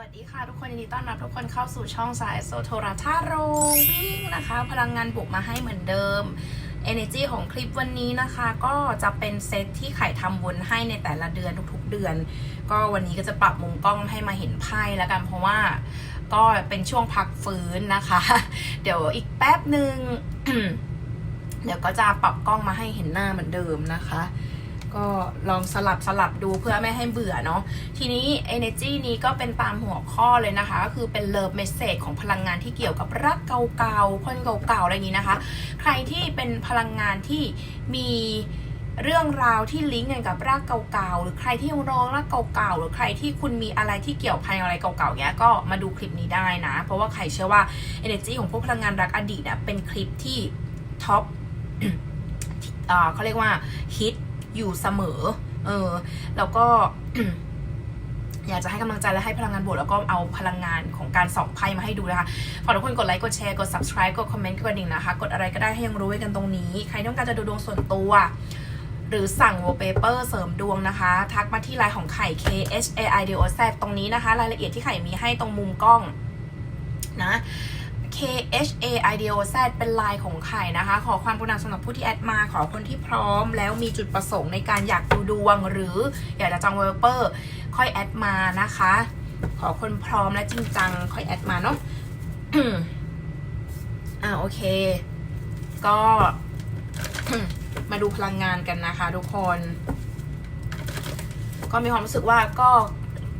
วัสดีค่ะ ทุกคนยินดีต้อนรับทุกคนเข้าสู่ช่องสายโซโทราทาโรวิ่งนะคะ พลังงานบวกมาให้เหมือนเดิม Energy ของคลิปวันนี้นะคะ ก็จะเป็นเซตที่ไข่ทำวนให้ในแต่ละเดือนทุกๆเดือน ก็วันนี้ก็จะปรับมุมกล้องให้มาเห็นไพ่แล้วกันเพราะว่าก็เป็นช่วงพักฟื้นนะคะ เดี๋ยวอีกแป๊บหนึ่งเดี๋ยวก็จะปรับกล้องมาให้เห็นหน้าเหมือนเดิมนะคะ ก็ลองสลับสลับดูเพื่อไม่ให้เบื่อเนาะทีนี้ energy นี้ก็เป็นตามหัวข้อเลยนะคะ ก็คือเป็น love message ของพลังงานที่เกี่ยวกับรักเก่าๆคนเก่าๆอะไรอย่างนี้นะคะ ใครที่เป็นพลังงานที่มีเรื่องราวที่ลิงก์กันกับรักเก่าๆ หรือใครที่ยังรอรักเก่าๆ หรือใครที่คุณมีอะไรที่เกี่ยวพันอะไรเก่าๆเนี้ยก็มาดูคลิปนี้ได้นะ เพราะว่าใครเชื่อว่า energy ของพวกพลังงานรักอดีตนะเป็นคลิปที่ท็อปเขาเรียกว่าฮิต อยู่เสมอ เออ แล้วก็อยากจะให้กำลังใจและให้พลังงานบวกแล้วก็เอาพลังงานของการส่องไพ่มาให้ดูนะคะ ฝากทุกคนกดไลค์ กดแชร์ กด subscribe กดคอมเมนต์กดกระดิ่งนะคะ กดอะไรก็ได้ให้ยังรู้ไว้กันตรงนี้ ใครต้องการจะดูดวงส่วนตัว หรือสั่ง wallpaper เสริมดวงนะคะ ทักมาที่ไลน์ของไข่ K H A I D O Z ตรงนี้นะคะ รายละเอียดที่ไข่มีให้ตรงมุมกล้องนะ K H A I D O Z เป็นไลน์ของไข่นะคะ ขอความกรุณาสำหรับผู้ที่แอดมา ขอคนที่พร้อม แล้วมีจุดประสงค์ในการอยากดูดวง หรืออยากจะจองเวลเปอร์ ค่อยแอดมานะคะ ขอคนพร้อมและจริงจัง ค่อยแอดมาเนาะอ่าโอเค ก็มาดูพลังงานกันนะคะ ทุกคน ก็มีความรู้สึกว่าก็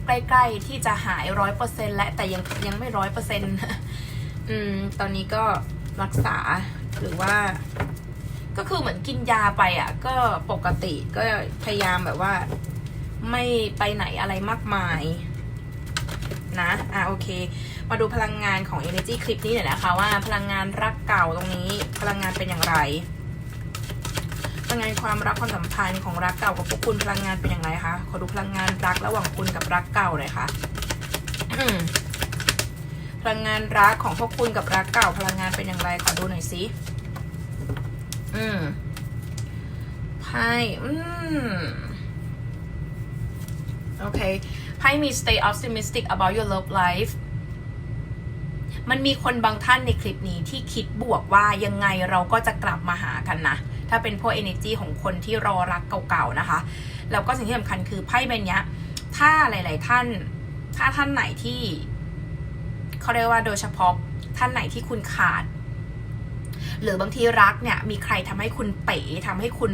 ใกล้ ๆ ที่จะหายร้อยเปอร์เซ็นและแต่ยังยังไม่ร้อยเปอร์เซ็นต์ อืม ตอนนี้ก็รักษาหรือว่า ก็คือเหมือนกินยาไปอะ ก็ปกติก็พยายามแบบว่า ไม่ไปไหนอะไรมากมาย นะ อะโอเค มาดูพลังงานของ Energy คลิปนี้หน่อยนะคะ ว่าพลังงานรักเก่าตรงนี้ พลังงานเป็นอย่างไรพลังงานความรักความสัมพันธ์ของรักเก่ากับพวกคุณพลังงานเป็นอย่างไรคะ ขอดูพลังงานรักระหว่างคุณกับรักเก่าหน่อยค่ะ ลังงานรักของพวกคุณกับรักเก่าพลังงานเป็นอย่างไรขอดูหน่อยสิอืมไพ่อืมโอเคไพ่มี stay optimistic about your love life มันมีคนบางท่านในคลิปนี้ที่คิดบวกว่ายังไงเราก็จะกลับมาหากันนะ ถ้าเป็นพวก energy ของคนที่รอรักเก่าๆนะคะ แล้วก็สิ่งที่สำคัญคือไพ่ใบนี้ถ้าหลาย ๆ ท่าน ถ้าท่านไหนที่ เขาเรียกว่าโดยเฉพาะท่านไหนที่คุณขาด หรือบางทีรักเนี่ยมีใครทำให้คุณเป๋ทำให้คุณ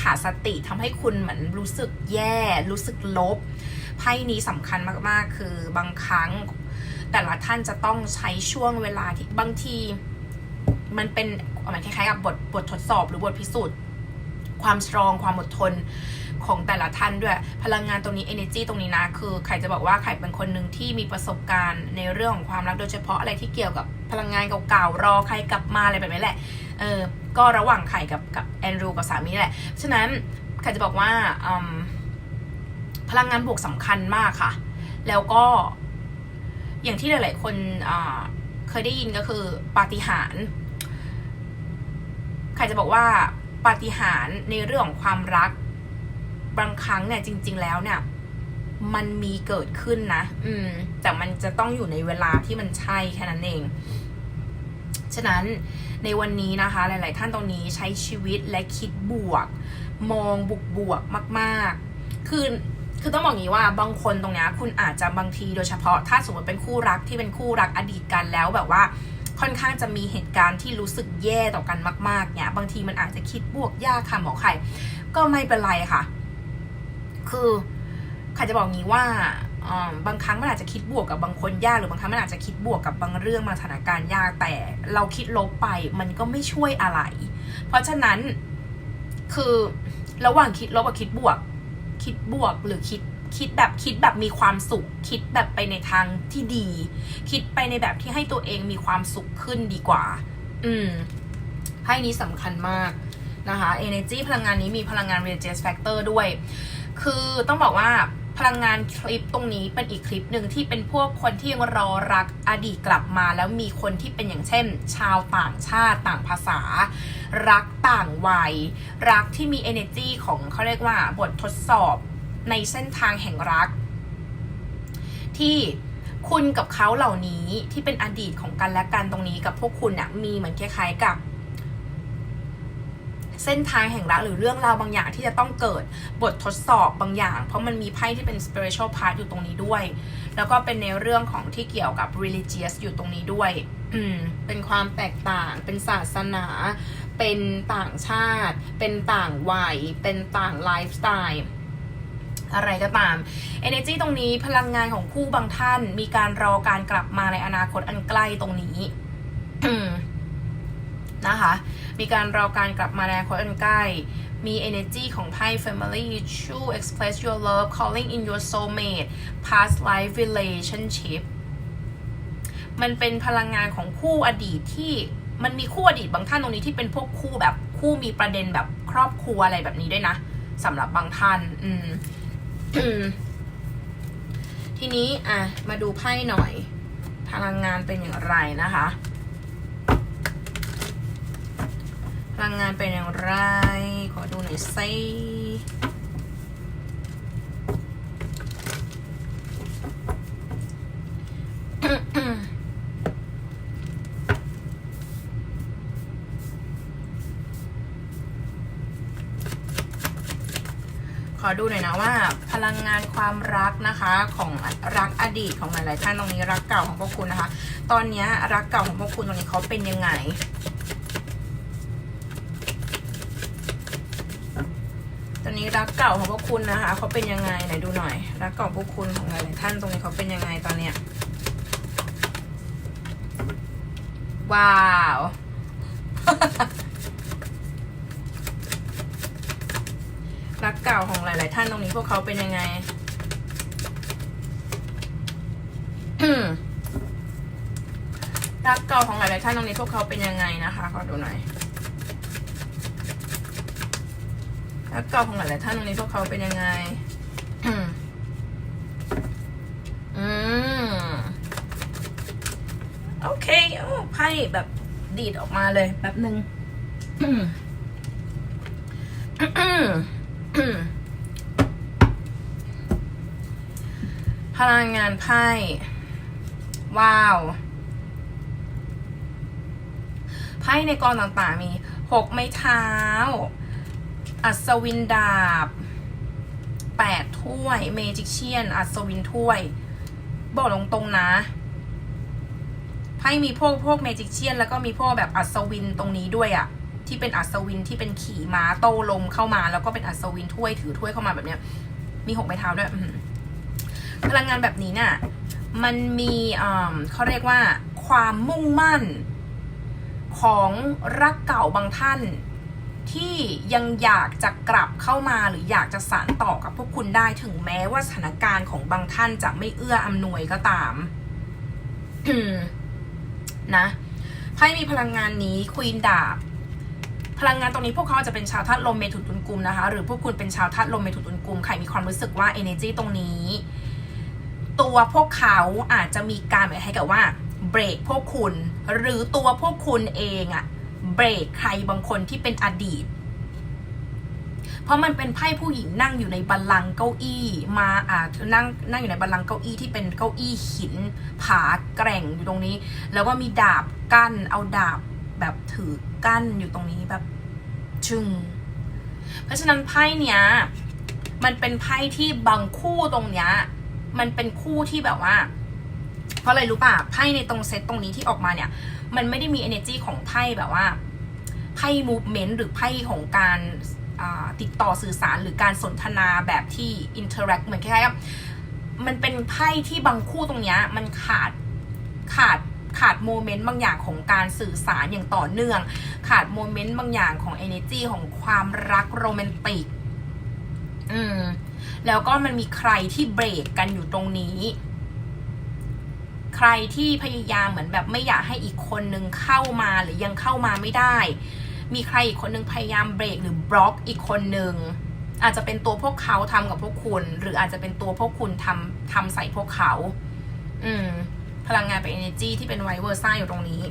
ขาดสติทำให้คุณเหมือนรู้สึกแย่ รู้สึกลบไพ่นี้สำคัญมากๆ คือบางครั้ง แต่ละท่านจะต้องใช้ช่วงเวลาที่บางทีมันเป็นมันคล้ายๆกับบทบททดสอบหรือบทพิสูจน์ ความสตรองความอดทน ของแต่ละท่านด้วย พลังงานตรงนี้ energy ตรงนี้นะ คือใครจะบอกว่าใครเป็นคนหนึ่งที่มีประสบการณ์ในเรื่องของความรักโดยเฉพาะอะไรที่เกี่ยวกับพลังงานเก่าๆรอใครกลับมาอะไรแบบนี้แหละ เออ ก็ระหว่างไข่กับกับแอนดรูกับสามีนี่แหละ ฉะนั้นใครจะบอกว่าพลังงานบวกสำคัญมากค่ะ แล้วก็อย่างที่หลาย ๆ คนเคยได้ยินก็คือปาฏิหาริย์ใครจะบอกว่าปาฏิหาริย์ในเรื่องของความรัก บางครั้งเนี่ยจริง ๆ แล้วเนี่ย มันมีเกิดขึ้นนะ อืม แต่มันจะต้องอยู่ในเวลาที่มันใช่แค่นั้นเอง ฉะนั้นในวันนี้นะคะ หลาย ๆ ท่านตรงนี้ใช้ชีวิตและคิดบวก มองบวกบวกๆมาก ๆ คือคือต้องบอกอย่างนี้ว่าบางคนตรงเนี้ยคุณอาจจะบางทีโดยเฉพาะ ถ้าสมมติเป็นคู่รักที่เป็นคู่รักอดีตกันแล้วแบบว่าค่อนข้างจะมีเหตุการณ์ที่รู้สึกแย่ต่อกันมาก ๆ เนี่ย บางทีมันอาจจะคิดบวกยากค่ะหมอไข่ ก็ไม่เป็นไรค่ะ คือใครจะบอกงี้ว่าบางครั้งมันอาจจะคิดบวกกับบางคนยากหรือบางครั้งมันอาจจะคิดบวกกับบางเรื่องบางสถานการณ์ยากแต่เราคิดลบไปมันก็ไม่ช่วยอะไร เพราะฉะนั้นคือระหว่างคิดลบกับคิดบวก คิดบวกหรือคิดคิดแบบคิดแบบมีความสุข คิดแบบไปในทางที่ดี คิดไปในแบบที่ให้ตัวเองมีความสุขขึ้นดีกว่า อืมไพ่นี้สำคัญมากนะคะ energy พลังงานนี้มีพลังงาน r e g e s factor ด้วย คือต้องบอกว่าพลังงานคลิปตรงนี้เป็นอีกคลิปหนึ่งที่เป็นพวกคนที่ยังรอรักอดีตกลับมา แล้วมีคนที่เป็นอย่างเช่น ชาวต่างชาติต่างภาษา รักต่างวัย รักที่มี energy ของเขาเรียกว่าบททดสอบในเส้นทางแห่งรัก ที่คุณกับเขาเหล่านี้ที่เป็นอดีตของกันและกันตรงนี้กับพวกคุณนี่ยมีเหมือนคล้ายๆกับ เส้นทางแห่งรักหรือเรื่องราวบางอย่างที่จะต้องเกิดบททดสอบบางอย่าง เพราะมันมีไพ่ที่เป็น spiritual part อยู่ตรงนี้ด้วย แล้วก็เป็นในเรื่องของที่เกี่ยวกับ religious อยู่ตรงนี้ด้วย อืม เป็นความแตกต่าง เป็นศาสนา เป็นต่างชาติ เป็นต่างวัย เป็นต่างไลฟ์สไตล์อะไรก็ตาม energy ตรงนี้พลังงานของคู่บางท่าน มีการรอการกลับมาในอนาคตอันใกล้ตรงนี้ นะคะ มีการรอการกลับมาในอนาคนใกล้ มี energy ของไพ่ family to express your love calling in your soulmate past life relationship มันเป็นพลังงานของคู่อดีตที่มันมีคู่อดีตบางท่านตรงนี้ที่เป็นพวกคู่แบบคู่มีประเด็นแบบครอบครัวอะไรแบบนี้ด้วยนะสำหรับบางท่าน อืมทีนี้อะมาดูไพ่หน่อย พลังงานเป็นอย่างไรนะคะ พลังงานเป็นอย่างไร ขอดูหน่อยซิขอดูหน่อยนะว่าพลังงานความรักนะคะของรักอดีตของหลายๆท่านตรงนี้รักเก่าของพวกคุณนะคะ ตอนนี้รักเก่าของพวกคุณตรงนี้เขาเป็นยังไง นนี้รักเก่าของพวกคุณนะคะเขาเป็นยังไงไหนดูหน่อย รักเก่าพวกคุณของหลายท่านตรงนี้เขาเป็นยังไงตอนเนี้ยว้าว รักเก่าของหลาย ๆ ท่านตรงนี้พวกเขาเป็นยังไงรักเก่าของหลาย ๆ ท่านตรงนี้พวกเขาเป็นยังไงนะคะขอดูหน่อย รักเก่าของหลายๆท่านตรงนี้พวกเขาเป็นยังไง อืมโอเคโอ้ไพ่แบบดีดออกมาเลยแป๊บหนึ่งพลังงานไพ่ ว้าว ไพ่ในกองต่างๆมีหกไม้เท้า อัศวินดาบแปดถ้วยเมจิกเชียน อัศวินถ้วย บอกตรงๆนะไพ่มีพวกพวกเมจิกเชียน แล้วก็มีพวกแบบอัศวินตรงนี้ด้วยอะที่เป็นอัศวินที่เป็นขี่ม้าโตลมเข้ามา แล้วก็เป็นอัศวินถ้วยถือถ้วยเข้ามาแบบเนี้ย มีหกไม้เท้าด้วยพลังงานแบบนี้น่ะ มันมีอ่าเขาเรียกว่า ความมุ่งมั่น ของรักเก่าบางท่าน ที่ยังอยากจะกลับเข้ามาหรืออยากจะสานต่อกับพวกคุณได้ถึงแม้ว่าสถานการณ์ของบางท่านจะไม่เอื้ออำนวยก็ตามนะไพ่มีพลังงานนี้ควีนดาบพลังงานตรงนี้พวกเขาจะเป็นชาวธาตุลมเมถุนตุลกุมนะคะ หรือพวกคุณเป็นชาวธาตุลมเมถุนตุลกุมใครมีความรู้สึกว่า energy ตรงนี้ ตัวพวกเขาอาจจะมีการหมายให้กับว่าเบรกพวกคุณ หรือตัวพวกคุณเองอะ เบรกใครบางคนที่เป็นอดีต เพราะมันเป็นไพ่ผู้หญิงนั่งอยู่ในบัลลังก์เก้าอี้มาอ่านั่งนั่งอยู่ในบัลลังก์เก้าอี้ที่เป็นเก้าอี้หิน ผาแกร่งอยู่ตรงนี้ แล้วก็มีดาบกั้น เอาดาบแบบถือกั้นอยู่ตรงนี้แบบชึงเพราะฉะนั้นไพ่เนี้ยมันเป็นไพ่ที่บางคู่ตรงเนี้ยมันเป็นคู่ที่แบบว่า เพราะอะไรรู้ป่ะไพ่ในตรงเซตตรงนี้ที่ออกมาเนี่ย มันไม่ได้มี energy ของไพ่แบบว่าไพ่ movement หรือไพ่ของการติดต่อสื่อสารหรือการสนทนาแบบที่ interact เหมือนคล้ายๆกับมันเป็นไพ่ที่บางคู่ตรงเนี้ยมันขาดขาดขาดโมเมนต์บางอย่างของการสื่อสารอย่างต่อเนื่อง ขาดโมเมนต์บางอย่างของ energy ของความรักโรแมนติก อืม แล้วก็มันมีใครที่เบรกกันอยู่ตรงนี้ ใครที่พยายามเหมือนแบบไม่อยากให้อีกคนนึงเข้ามาหรือยังเข้ามาไม่ได้ มีใครอีกคนนึงพยายามเบรกหรือบล็อกอีกคนนึงอาจจะเป็นตัวพวกเขาทำกับพวกคุณ หรืออาจจะเป็นตัวพวกคุณทำทำใส่พวกเขา อืม พลังงานเป็น energy ที่เป็นไวเวอร์ซ่าอยู่ตรงนี้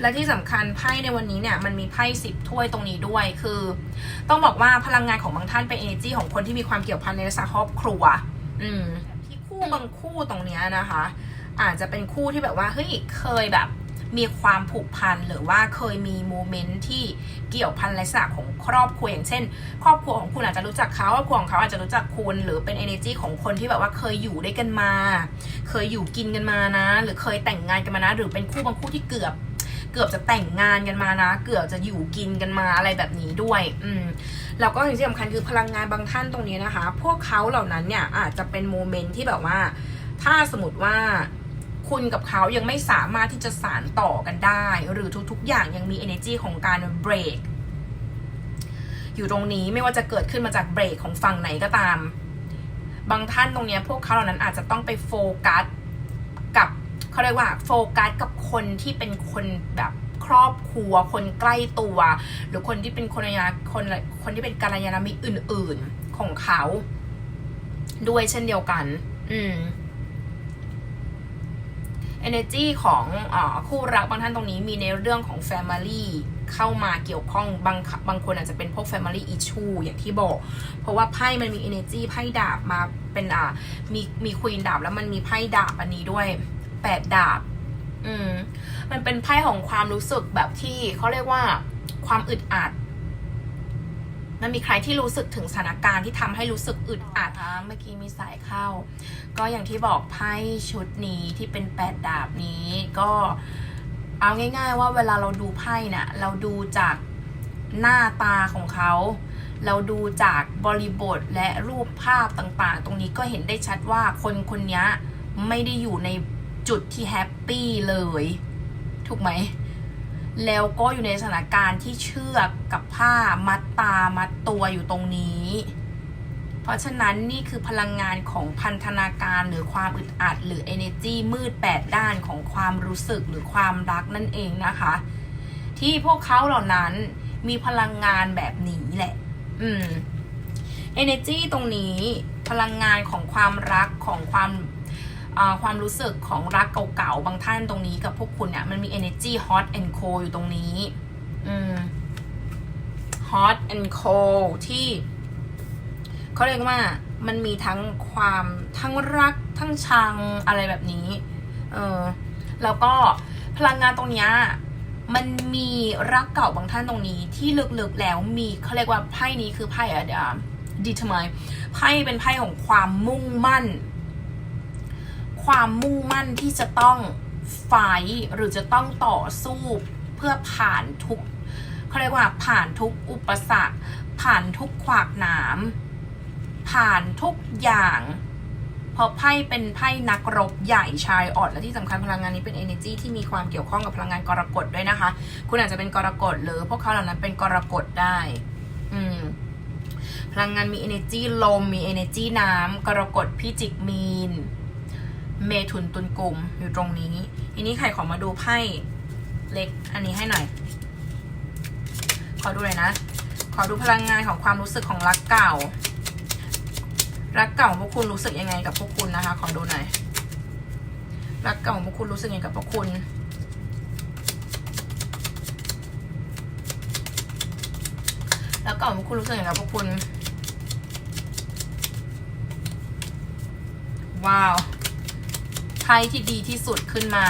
และที่สำคัญไพ่ในวันนี้เนี่ย มันมีไพ่สิบถ้วยตรงนี้ด้วย คือ ต้องบอกว่าพลังงานของบางท่านเป็น energy ของคนที่มีความเกี่ยวพันในลักษณะครอบครัว อืม คู่บางคู่ตรงเนี้ยนะคะ อาจจะเป็นคู่ที่แบบว่าเฮ้ยเคยแบบมีความผูกพันหรือว่าเคยมีโมเมนต์ที่เกี่ยวพันลักษณะของครอบครัวอย่างเช่น ครอบครัวของคุณอาจจะรู้จักเขาครอบครัวของเขาอาจจะรู้จักคุณหรือเป็น energy ของคนที่แบบว่าเคยอยู่ด้วยกันมา เคยอยู่กินกันมานะ หรือเคยแต่งงานกันมานะ หรือเป็นคู่บางคู่ที่เกือบ เกือบจะแต่งงานกันมานะ เกือบจะอยู่กินกันมาอะไรแบบนี้ด้วย อืมแล้วก็สิ่งที่สำคัญคือพลังงานบางท่านตรงนี้นะคะ พวกเขาเหล่านั้นเนี่ยอาจจะเป็นโมเมนต์ที่แบบว่า ถ้าสมมติว่าคุณกับเขายังไม่สามารถที่จะสานต่อกันได้ หรือทุก ๆ อย่างยังมี energy ของการเบรกอยู่ตรงนี้ไม่ว่าจะเกิดขึ้นมาจากเบรกของฝั่งไหนก็ตาม บางท่านตรงนี้พวกเขาเหล่านั้นอาจจะต้องไปโฟกัส เขาเรียกว่าโฟกัสกับคนที่เป็นคนแบบครอบครัว คนใกล้ตัว หรือคนที่เป็นคนยาคนคนที่เป็นกัลยาณมิตรอื่น ๆของเขา ด้วยเช่นเดียวกัน อืม energy ของอคู่รักบางท่านตรงนี้มีในเรื่องของ family เข้ามาเกี่ยวข้องบางบางคนอาจจะเป็นพวก family issue อย่างที่บอก เพราะว่าไพ่มันมี energy ไพ่ดาบมาเป็นอ่ามีมีควีนดาบแล้วมันมีไพ่ดาบอันนี้ด้วย แปดดาบ อืม มันเป็นไพ่ของความรู้สึกแบบที่เขาเรียกว่าความอึดอัด มันมีใครที่รู้สึกถึงสถานการณ์ที่ทำให้รู้สึกอึดอัดคะเมื่อกี้มีสายเข้า ก็อย่างที่บอกไพ่ชุดนี้ที่เป็นแปดดาบนี้ ก็เอาง่าย ๆ ว่าเวลาเราดูไพ่น่ะ เราดูจากหน้าตาของเขาเราดูจากบริบทและรูปภาพต่างๆ ตรงนี้ก็เห็นได้ชัดว่าคนคนนี้ไม่ได้อยู่ใน จุดที่แฮปปี้เลย ถูกไหม แล้วก็อยู่ในสถานการณ์ที่เชือกกับผ้ามัดตามัดตัวอยู่ตรงนี้ เพราะฉะนั้นนี่คือพลังงานของพันธนาการหรือความอึดอัด หรือ energy มืดแปดด้านของความรู้สึกหรือความรักนั่นเองนะคะ ที่พวกเขาเหล่านั้นมีพลังงานแบบนี้แหละ อืม energy ตรงนี้พลังงานของความรักของความ ความรู้สึกของรักเก่าๆ บางท่านตรงนี้กับพวกคุณเนี่ยมันมี energy hot and cold อยู่ตรงนี้ อืม hot and cold ที่เขาเรียกว่ามันมีทั้งความทั้งรักทั้งชังอะไรแบบนี้ เออ แล้วก็พลังงานตรงนี้มันมีรักเก่าบางท่านตรงนี้ ที่ลึกๆแล้วมีเขาเรียกว่าไพ่นี้คือไพ่อะเด็ดีทำไมไพ่เป็นไพ่ของความมุ่งมั่น ความมุ่งมั่นที่จะต้องไฟหรือจะต้องต่อสู้เพื่อผ่านทุกเขาเรียกว่าผ่านทุกอุปสรรค ผ่านทุกขวากหนาม ผ่านทุกอย่างพราะไพ่เป็นไพ่นักรบใหญ่ชายอ่อนและที่สำคัญพลังงานนี้เป็น energy ที่มีความเกี่ยวข้องกับพลังงานกรกฎด้วยนะคะ คุณอาจจะเป็นกรกฎหรือพวกเขาเหล่านั้นเป็นกรกฎได้ อืม พลังงานมี energy ลมมี energy น้ำกรกฎพิจิกมีน เมถุนตุลกลุ่มอยู่ตรงนี้ทีนี้ใครขอมาดูไพ่เล็กอันนี้ให้หน่อย ขอดูหน่อยนะ ขอดูพลังงานของความรู้สึกของรักเก่า รักเก่าของพวกคุณรู้สึกยังไงกับพวกคุณนะคะ ขอดูหน่อย รักเก่าของพวกคุณรู้สึกยังไงกับพวกคุณรักเก่าของพวกคุณรู้สึกยังไงกับพวกคุณ ว้าว ไพ่ที่ดีที่สุดขึ้นมา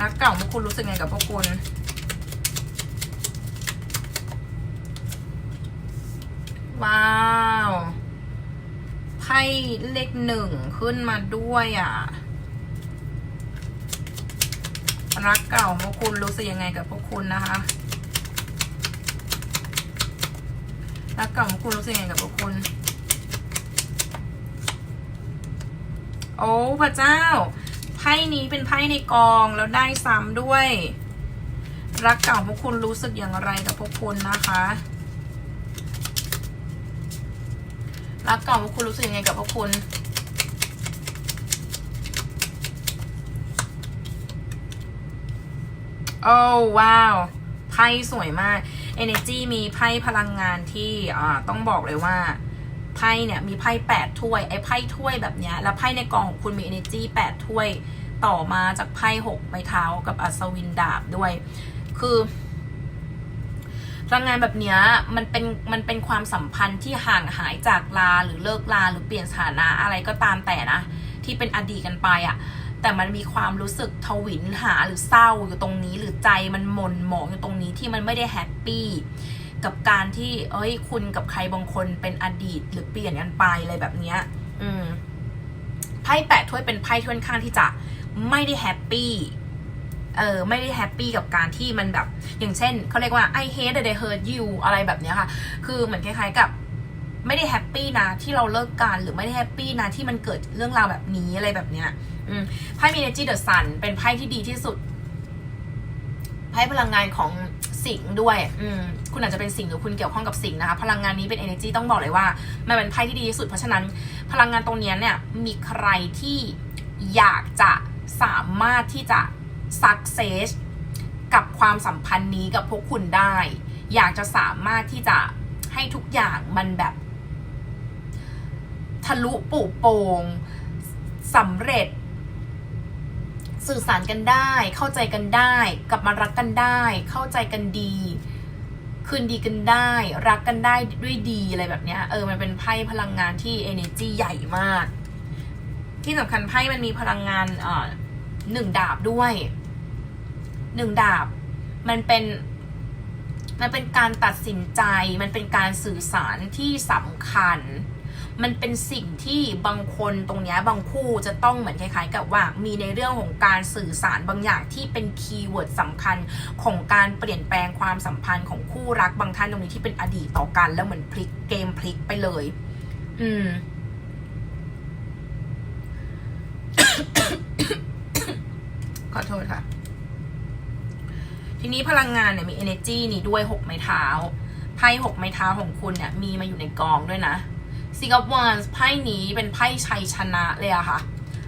รักเก่าของพวกคุณรู้สึกยังไงกับพวกคุณว้าวไพ่เลขหนึ่งขึ้นมาด้วยอะ รักเก่าของพวกคุณรู้สึกยังไงกับพวกคุณนะคะ รักเก่าของพวกคุณรู้สึกยังไงกับพวกคุณ โอ้พระเจ้า ไพ่นี้เป็นไพ่ในกองแล้วได้ซ้ำด้วย รักเก่าพวกคุณรู้สึกอย่างไรกับพวกคุณนะคะ รักเก่าพวกคุณรู้สึกยังไงกับพวกคุณโอ้ว้าวไพ่สวยมาก Energy มีไพ่พลังงานที่อ่าต้องบอกเลยว่า ไพ่เนี่ยมีไพ่แปดถ้วยไอ้ไพ่ถ้วยแบบเนี้ยแล้วไพ่ในกองของคุณมี Energy แปดถ้วย ต่อมาจากไพ่หกไม้เท้ากับอัศวินดาบด้วย คือพลังงานแบบเนี้ยมันเป็นมันเป็นความสัมพันธ์ที่ห่างหายจากลาหรือเลิกลาหรือเปลี่ยนสถานะอะไรก็ตามแต่นะ ที่เป็นอดีตกันไปอะ่ะแต่มันมีความรู้สึกทวินหาหรือเศร้าอยู่ตรงนี้หรือใจมันหม่นหมองอยู่ตรงนี้ที่มันไม่ได้แฮปปี้ กับการที่ เอ้ย คุณกับใครบางคนเป็นอดีตหรือเปลี่ยนกันไปอะไรแบบเนี้ย อืมไพ่แปดถ้วยเป็นไพ่ที่ค่อนข้างที่จะไม่ได้แฮปปี้เออไม่ได้แฮปปี้กับการที่มันแบบ อย่างเช่นเขาเรียกว่า I hate that I hurt you อะไรแบบเนี้ยค่ะ คือเหมือนคล้ายๆกับไม่ได้แฮปปี้นะที่เราเลิกกันหรือไม่ได้แฮปปี้นะที่มันเกิดเรื่องราวแบบนี้อะไรแบบเนี้ย อืมไพ่มี energy the sun เป็นไพ่ที่ดีที่สุดไพ่พลังงานของ สิงด้วย อืม คุณอาจจะเป็นสิงหรือคุณเกี่ยวข้องกับสิงนะคะ พลังงานนี้เป็น energy ต้องบอกเลยว่า มันเป็นไพ่ที่ดีที่สุด เพราะฉะนั้นพลังงานตรงนี้เนี่ย มีใครที่อยากจะสามารถที่จะ success กับความสัมพันธ์นี้กับพวกคุณได้ อยากจะสามารถที่จะให้ทุกอย่างมันแบบ ทะลุปุโป่งสำเร็จ สื่อสารกันได้ เข้าใจกันได้ กลับมารักกันได้ เข้าใจกันดี คืนดีกันได้ รักกันได้ด้วยดีอะไรแบบเนี้ยเออมันเป็นไพ่พลังงานที่ energy ใหญ่มาก ที่สำคัญไพ่มันมีพลังงานเอ่อหนึ่งดาบด้วยหนึ่งดาบ มันเป็นมันเป็นการตัดสินใจ มันเป็นการสื่อสารที่สำคัญ มันเป็นสิ่งที่บางคนตรงนี้บางคู่จะต้องเหมือนคล้ายๆ กับว่ามีในเรื่องของการสื่อสารบางอย่างที่เป็นคีย์เวิร์ดสำคัญของการเปลี่ยนแปลงความสัมพันธ์ของคู่รักบางท่านตรงนี้ที่เป็นอดีตต่อกัน แล้วเหมือนพลิกเกมพลิกไปเลย อืมขอโทษค่ะ ทีนี้พลังงานเนี่ยมี energy นี่ด้วยหกไม้เท้าไพ่หกไม้เท้าของคุณเนี่ยมีมาอยู่ในกองด้วยนะ ซิงค์วันไพ่นี้เป็นไพ่ชัยชนะเลยอะค่ะ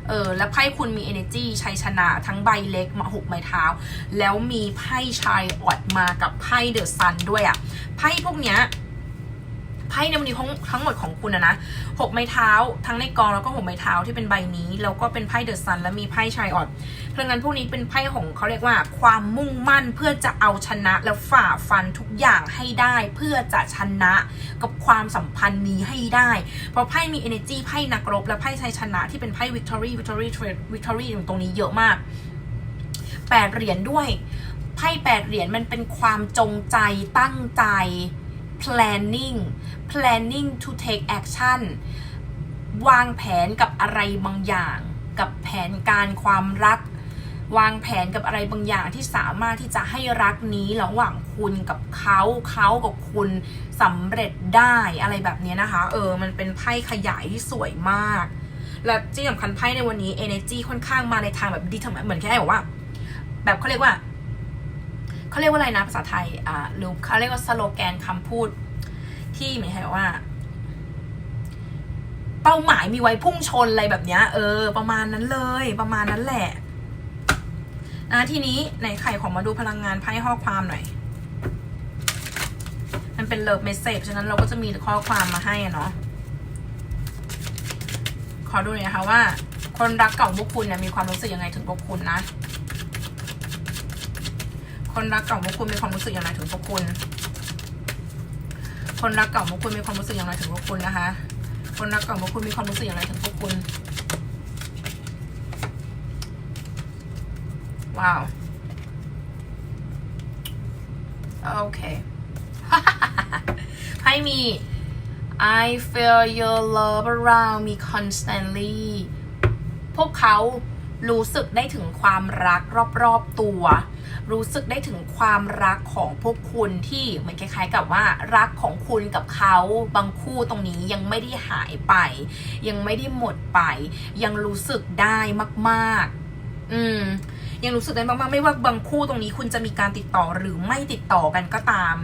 เออและไพ่คุณมี energy ชัยชนะทั้งใบเล็กมาหกไม้เท้า แล้วมีไพ่ชายออดมากับไพ่เดอะซันด้วยอะไพ่พวกเนี้ย ไพ่ในวันนี้ทั้งทั้งหมดของคุณอะนะหกไม้เท้า ทั้งในกองแล้วก็หกไม้เท้าที่เป็นใบนี้ แล้วก็เป็นไพ่เดอะซันและมีไพ่ชายออดเพราะงั้นพวกนี้เป็นไพ่ของเขาเรียกว่า ความมุ่งมั่นเพื่อจะเอาชนะและฝ่าฟันทุกอย่างให้ได้เพื่อจะชนะกับความสัมพันธ์นี้ให้ได้ เพราะไพ่มี energy ไพ่นักรบและไพ่ชัยชนะที่เป็นไพ่ victory victory victory อยู่ตรงนี้เยอะมากแปดเหรียญด้วยไพ่แปดเหรียญมันเป็นความจงใจตั้งใจ planning planning to take action วางแผนกับอะไรบางอย่าง กับแผนการความรัก วางแผนกับอะไรบางอย่างที่สามารถที่จะให้รักนี้ระหว่างคุณกับเขาเขากับคุณสำเร็จได้อะไรแบบนี้นะคะ เออ มันเป็นไพ่ขยายที่สวยมาก และที่สำคัญไพ่ในวันนี้ energy ค่อนข้างมาในทางแบบดีทำเหมือนแค่บอกว่า แบบเขาเรียกว่า เขาเรียกว่าอะไรนะภาษาไทยอ่าหรือเขาเรียกว่าสโลแกนคำพูด ที่หมายถึงว่า เป้าหมายมีไว้พุ่งชนอะไรแบบเนี้ย เออ ประมาณนั้นเลย ประมาณนั้นแหละนะทีนี้ไหนไข่ของมาดูพลังงานไพ่ข้อความหน่อย มันเป็นเลิฟเมสเซจฉะนั้นเราก็จะมีข้อความมาให้เนาะขอดูหน่อยนะคะว่า คนรักเก่าพวกคุณเนี่ยมีความรู้สึกยังไงถึงพวกคุณนะ คนรักเก่าพวกคุณมีความรู้สึกอยังไงถึงพวกคุณ คนรักเก่าพวกคุณมีความรู้สึกอย่างไรถึงพวกคุณนะคะ คนรักเก่าพวกคุณมีความรู้สึกอย่างไรถึงพวกคุณ ว้าว โอเค ให้มี I feel your love around me constantly พวกเขารู้สึกได้ถึงความรักรอบๆตัว รู้สึกได้ถึงความรักของพวกคุณที่เหมือนคล้าย ๆ กับว่ารักของคุณกับเขาบางคู่ตรงนี้ยังไม่ได้หายไป ยังไม่ได้หมดไป ยังรู้สึกได้มากๆ อืมยังรู้สึกได้มากๆไม่ว่าบางคู่ตรงนี้คุณจะมีการติดต่อหรือไม่ติดต่อกันก็ตาม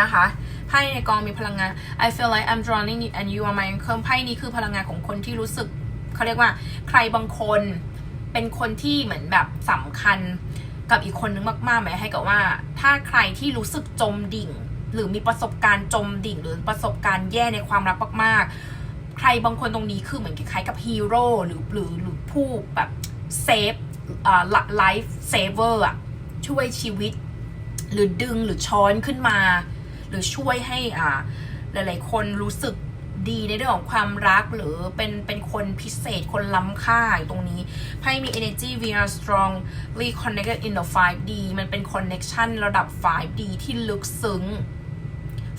นะคะไพ่ในกองมีพลังงาน I feel like I'm drowning and you are my anchor ไพ่นี้คือพลังงานของคนที่รู้สึกเขาเรียกว่า ใครบางคน เป็นคนที่เหมือนแบบสำคัญกับอีกคนนึงมากๆหมายให้กับว่า ถ้าใครที่รู้สึกจมดิ่ง หรือมีประสบการณ์จมดิ่ง หรือประสบการณ์แย่ในความรักมาก ๆ ใครบางคนตรงนี้คือเหมือนคล้ายกับฮีโร่หรือหรือหรือผู้แบบเซฟไลฟ์เซเวอร์อะช่วยชีวิต หรือดึงหรือช้อนขึ้นมา หรือช่วยให้อ่าหลาย ๆ คนรู้สึก ดีในเรื่องของความรักหรือเป็นเป็นคนพิเศษคนล้ำค่าอยู่ตรงนี้ไพ่มี energy we are strongly connected in the 5D มันเป็น connection ระดับ 5D ที่ลึกซึ้ง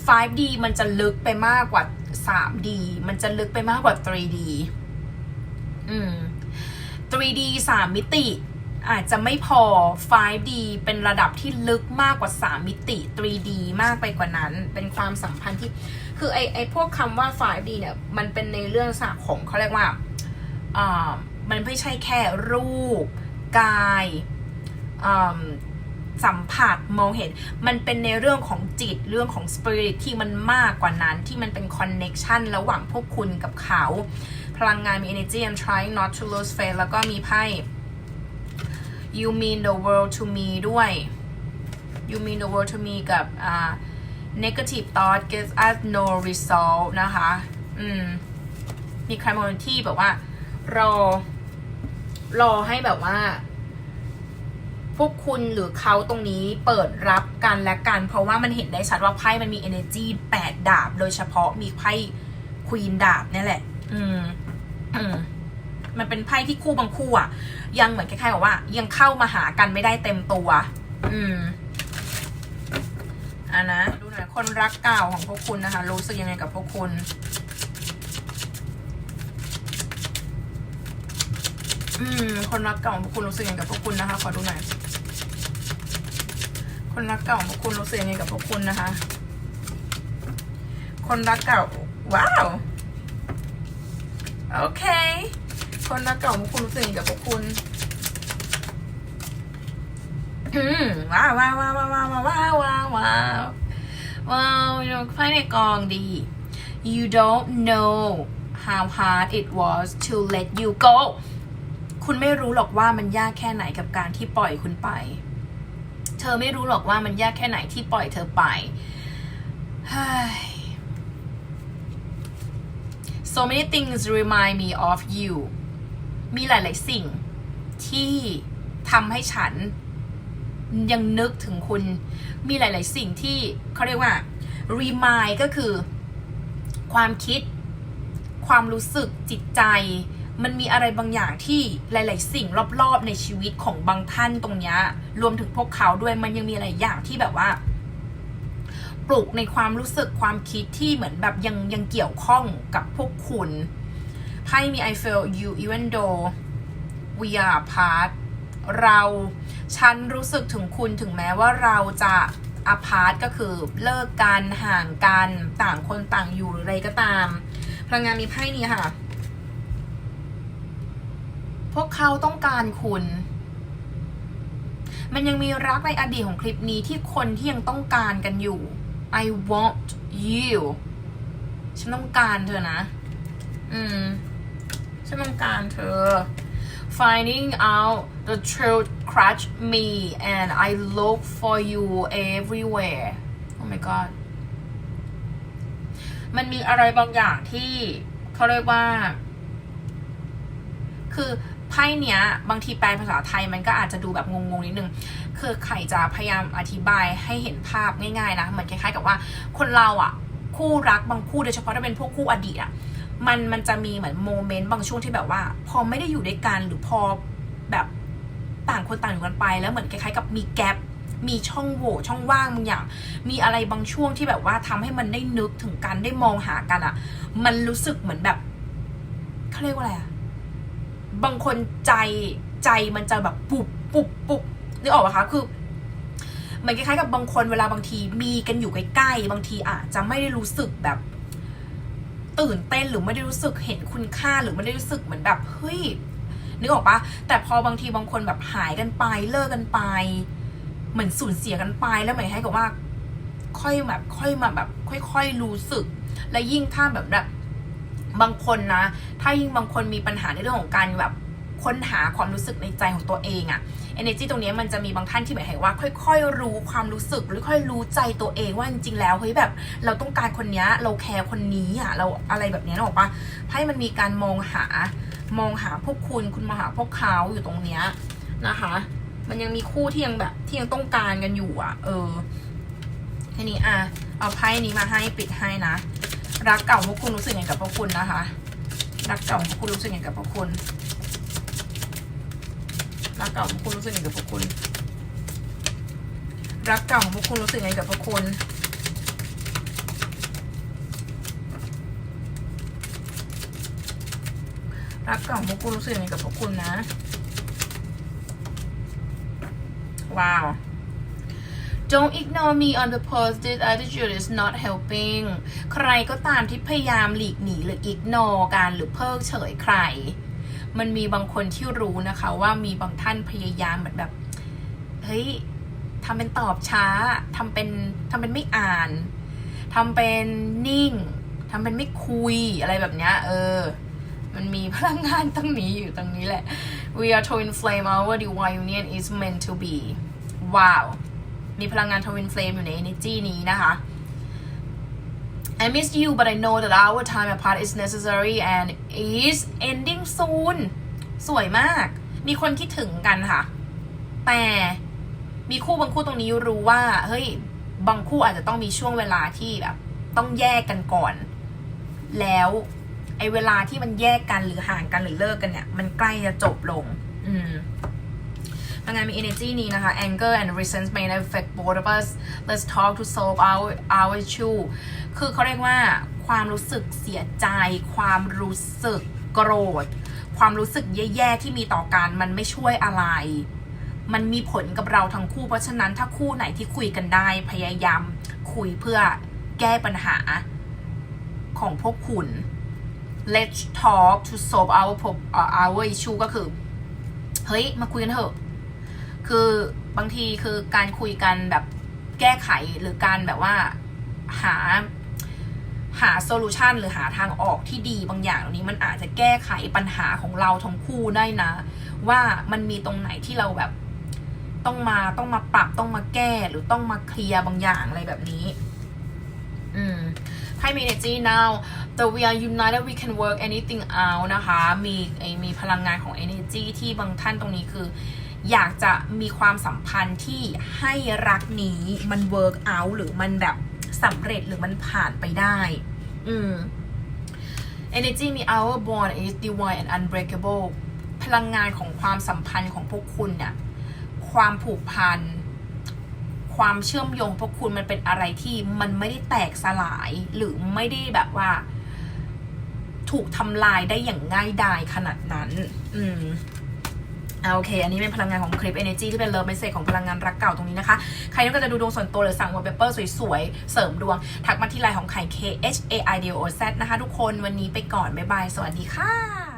5D มันจะลึกไปมากกว่า 3D มันจะลึกไปมากกว่า 3D อืม 3D 3 มิติอาจจะไม่พอ 5D เป็นระดับที่ลึกมากกว่า 3 มิติ 3D มากไปกว่านั้น เป็นความสัมพันธ์ที่ คือไอไอพวกคำว่า 5D เนี่ยมันเป็นในเรื่องศาสตร์ของเขาเรียกว่าอ่ามันไม่ใช่แค่รูป กายอ่าสัมผัสมองเห็นมันเป็นในเรื่องของจิตเรื่องของสปิริตที่มันมากกว่านั้นที่มันเป็นคอนเน็ชันระหว่างพวกคุณกับเขา พลังงานมี energy I'm trying not to lose faith แล้วก็มีไพ่ you mean the world to me ด้วย you mean the world to me กับอ่า negative thought gives us no result นะคะ อืม มีใครบางคนที่แบบว่า รอ รอให้แบบว่า พวกคุณหรือเขาตรงนี้เปิดรับกันและกัน เพราะว่ามันเห็นได้ชัดว่าไพ่มันมี energy แปดดาบ โดยเฉพาะมีไพ่ควีนดาบเนี่ยแหละ อืม อืมมันเป็นไพ่ที่คู่บางคู่อะ ยังเหมือนคล้ายๆกับว่า ยังเข้ามาหากันไม่ได้เต็มตัว อืมอะนะ คนรักเก่าของพวกคุณนะคะ รู้สึกยังไงกับพวกคุณ อืม คนรักเก่าของพวกคุณรู้สึกยังไงกับพวกคุณนะคะ ขอดูหน่อย คนรักเก่าของพวกคุณรู้สึกยังไงกับพวกคุณนะคะ คนรักเก่า ว้าว โอเค คนรักเก่าของพวกคุณรู้สึกยังไงกับพวกคุณอืมว้าวว้าวว้าวว้าวว้าวว้าวว้าว ว้าวว้าวไพ่ในกองดี you don't know how hard it was to let you go คุณไม่รู้หรอกว่ามันยากแค่ไหนกับการที่ปล่อยคุณไป เธอไม่รู้หรอกว่ามันยากแค่ไหนที่ปล่อยเธอไป so many things remind me of you มีหลาย ๆ สิ่งที่ทำให้ฉันยังนึกถึงคุณ มีหลาย ๆ สิ่งที่เขาเรียกว่า remind ก็คือ ความคิด ความรู้สึกจิตใจ มันมีอะไรบางอย่างที่หลาย ๆ สิ่งรอบ ๆ ในชีวิตของบางท่านตรงนี้รวมถึงพวกเขาด้วยมันยังมีหลายอย่างที่แบบว่า ปลุกในความรู้สึกความคิดที่เหมือนแบบยังยังเกี่ยวข้องกับพวกคุณไพ่มี I feel you even though we are apart เรา ฉันรู้สึกถึงคุณถึงแม้ว่าเราจะอพาร์ตก็คือเลิกกันห่างกันต่างคนต่างอยู่หรืออะไรก็ตาม พลังงานมีไพ่นี้ค่ะ พวกเขาต้องการคุณ มันยังมีรักในอดีตของคลิปนี้ที่คนที่ยังต้องการกันอยู่ I want you ฉันต้องการเธอนะ อืม ฉันต้องการเธอ finding out the truth crushed me and I look for you everywhere oh my god มันมีอะไรบางอย่างที่เขาเรียกว่า คือไพ่เนี้ย บางทีแปลภาษาไทยมันก็อาจจะดูแบบงงๆนิดนึง คือไข่จะพยายามอธิบายให้เห็นภาพง่ายๆนะ เหมือนคล้ายๆกับว่า คนเราอะคู่รักบางคู่โดยเฉพาะถ้าเป็นพวกคู่อดีตอะ มันมันจะมีเหมือนโมเมนต์บางช่วงที่แบบว่า พอไม่ได้อยู่ด้วยกันหรือพอแบบต่างคนต่างอยู่กันไป แล้วเหมือนคล้ายๆกับมีแกลบมีช่องโหว่ช่องว่างบางอย่าง มีอะไรบางช่วงที่แบบว่าทำให้มันได้นึกถึงกันได้มองหากันอะ มันรู้สึกเหมือนแบบเขาเรียกว่าอะไรอะบางคนใจใจมันจะแบบปุบปุบปุบนึกออกปะคะคือเหมือนคล้ายๆกับบางคนเวลาบางทีมีกันอยู่ใกล้ๆบางทีอาจจะไม่ได้รู้สึกแบบ ตื่นเต้นหรือไม่ได้รู้สึกเห็นคุณค่าหรือไม่ได้รู้สึกเหมือนแบบเฮ้ยนึกออกปะแต่พอบางทีบางคนแบบหายกันไปเลิกกันไป เหมือนสูญเสียกันไปแล้วเหมือนให้กับว่า ค่อยแบบค่อยมาแบบ ค่อย ๆ รู้สึก และยิ่งถ้าแบบแบบบางคนนะ ถ้ายิ่งบางคนมีปัญหาในเรื่องของการแบบ ค้นหาความรู้สึกในใจของตัวเองอะ energy ตรงนี้มันจะมีบางท่านที่หมายถึงว่า ค่อย ๆ รู้ความรู้สึกหรือค่อยรู้ใจตัวเองว่าจริงๆแล้วเฮ้ยแบบ เราต้องการคนนี้เราแคร์คนนี้อะเราอะไรแบบนี้นะบอกปะให้มันมีการมองหามองหาพวกคุณคุณมองหาพวกเขาอยู่ตรงเนี้ยนะคะ มันยังมีคู่ที่ยังแบบที่ยังต้องการกันอยู่อะเออทีนี้อะเอาไพ่นี้มาให้ปิดให้นะรักเก่าพวกคุณรู้สึกยังไงกับพวกคุณนะคะ รักเก่าพวกคุณรู้สึกยังไงกับพวกคุณ รักเก่าของพวกคุณรู้สึกยังไงกับพวกคุณ รักเก่าของพวกคุณรู้สึกยังไงกับพวกคุณรักเก่าของพวกคุณรู้สึกยังไงกับพวกคุณนะ ว้าว Don't ignore me on the post this attitude is not helping ใครก็ตามที่พยายามหลีกหนีหรือ ignore การหรือเพิกเฉยใคร มันมีบางคนที่รู้นะคะว่ามีบางท่านพยายามเหมือนแบบ เฮ้ยทำเป็นตอบช้าทำเป็นทำเป็นไม่อ่านทำเป็นนิ่งทำเป็นไม่คุยอะไรแบบเนี้ยเออ มันมีพลังงานตรงนี้อยู่ตรงนี้แหละ We are twin flame our divine union is meant to be ว้าว มีพลังงาน twin flame อยู่ใน energy นี้นะคะ I miss you but I know that our time apart is necessary and is ending soon สวยมาก มีคนคิดถึงกันค่ะ แต่มีคู่บางคู่ตรงนี้รู้ว่า เฮ้ย บางคู่อาจจะต้องมีช่วงเวลาที่แบบ ต้องแยกกันก่อน แล้วไอ้เวลาที่มันแยกกันหรือห่างกันหรือเลิกกันเนี่ย มันใกล้จะจบลง อืม งานมี energy นี้นะคะ anger and resentment affect both of us let's talk to solve our our issue คือเขาเรียกว่าความรู้สึกเสียใจ ความรู้สึกโกรธ ความรู้สึกแย่ๆที่มีต่อกันมันไม่ช่วยอะไร มันมีผลกับเราทั้งคู่ เพราะฉะนั้นถ้าคู่ไหนที่คุยกันได้พยายามคุยเพื่อแก้ปัญหาของพวกคุณ let's talk to solve our our issue ก็คือ เฮ้ย มาคุยกันเถอะ คือบางทีคือการคุยกันแบบแก้ไขหรือการแบบว่าหาหาโซลูชันหรือหาทางออกที่ดีบางอย่างเหล่านี้มันอาจจะแก้ไขปัญหาของเราทั้งคู่ได้นะ ว่ามันมีตรงไหนที่เราแบบต้องมาต้องมาปรับต้องมาแก้หรือต้องมาเคลียร์บางอย่างอะไรแบบนี้ อืม High energy now the we are united we can work anything out นะคะ มีมีพลังงานของ energy ที่บางท่านตรงนี้คือ อยากจะมีความสัมพันธ์ที่ให้รักนี้มัน work out หรือมันแบบสำเร็จหรือมันผ่านไปได้ อืม energy มี our bond is divine and unbreakable พลังงานของความสัมพันธ์ของพวกคุณเนี่ยความผูกพัน ความเชื่อมโยงพวกคุณมันเป็นอะไรที่มันไม่ได้แตกสลายหรือไม่ได้แบบว่า ถูกทำลายได้อย่างง่ายดายขนาดนั้น อืม โอเค อันนี้เป็นพลังงานของคลิป Energy ที่เป็นเลิฟเมสเซจของพลังงานรักเก่าตรงนี้นะคะ ใครที่การจะดูดวงส่วนตัวหรือสั่งวอลเปเปอร์สวยๆ เสริมดวง ทักมาที่ไลน์ของไข่ K H A I D O Z นะคะ ทุกคน วันนี้ไปก่อน บ๊ายบาย สวัสดีค่ะ